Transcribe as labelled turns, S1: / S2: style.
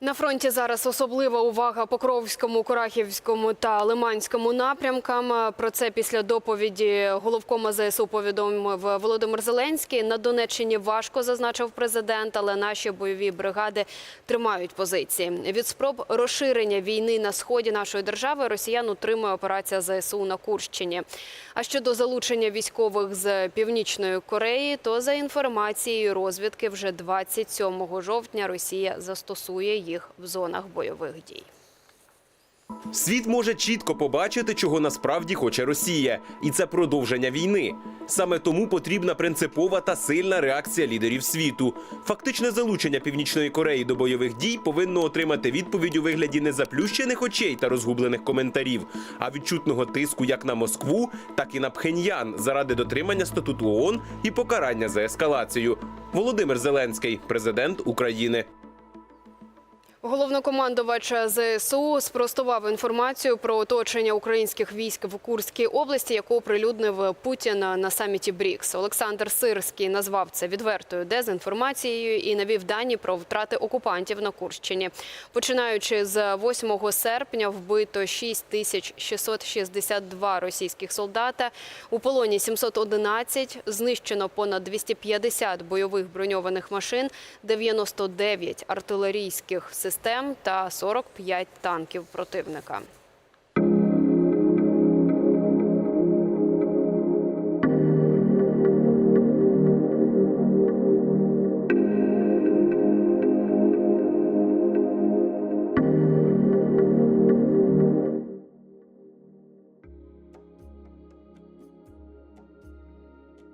S1: На фронті зараз особлива увага Покровському, Курахівському та Лиманському напрямкам. Про це після доповіді головкома ЗСУ повідомив Володимир Зеленський. На Донеччині важко зазначив президент, але наші бойові бригади тримають позиції. Від спроб розширення війни на сході нашої держави росіян утримує операція ЗСУ на Курщині. А щодо залучення військових з Північної Кореї, то за інформацією розвідки, вже 27 жовтня Росія застосує їх в зонах бойових дій.
S2: Світ може чітко побачити, чого насправді хоче Росія, і це продовження війни. Саме тому потрібна принципова та сильна реакція лідерів світу. Фактичне залучення Північної Кореї до бойових дій повинно отримати відповідь у вигляді не заплющених очей та розгублених коментарів, а відчутного тиску як на Москву, так і на Пхеньян заради дотримання статуту ООН і покарання за ескалацію. Володимир Зеленський, президент України.
S1: Головнокомандувач ЗСУ спростував інформацію про оточення українських військ в Курській області, яку оприлюднив Путін на саміті БРІКС. Олександр Сирський назвав це відвертою дезінформацією і навів дані про втрати окупантів на Курщині. Починаючи з 8 серпня, вбито 6662 російських солдата. У полоні 711, знищено понад 250 бойових броньованих машин, 99 артилерійських систем та 45 танків противника.